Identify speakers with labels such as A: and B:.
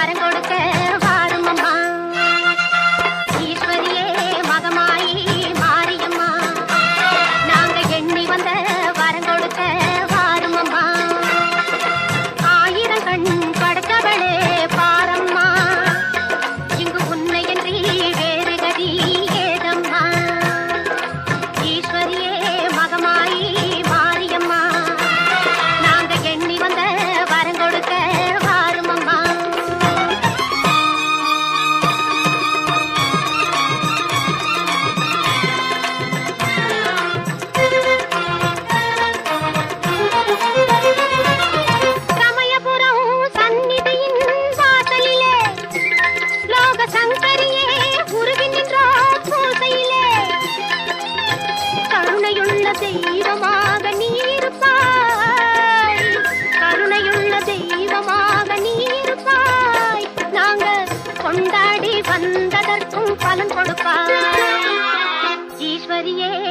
A: കാരംകോട് தெய்வமாக நீருப்பாய். கருணையுள்ள தெய்வமாக நீருப்பாய். நாங்க கொண்டாடி வந்ததற்கும் பலன் கொடுப்பாய். ஈஸ்வரியே